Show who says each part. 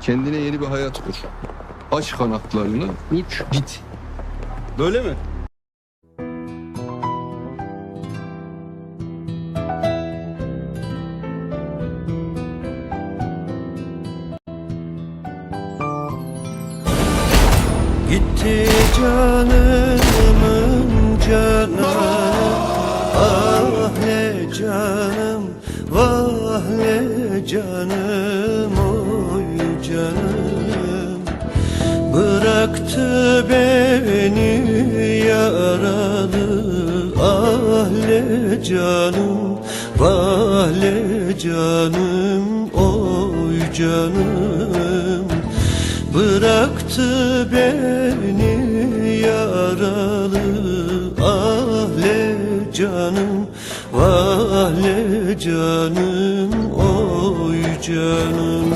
Speaker 1: Kendine yeni bir hayat kur. Aç kanatlarını, uç git. Böyle mi?
Speaker 2: Gitti canımın canı Ah ne canım vah ne canım yaralı. Ah ne canım vah ne canım oy canım. Bıraktı beni yaralı. Ah le canım Vah le canım Oy canım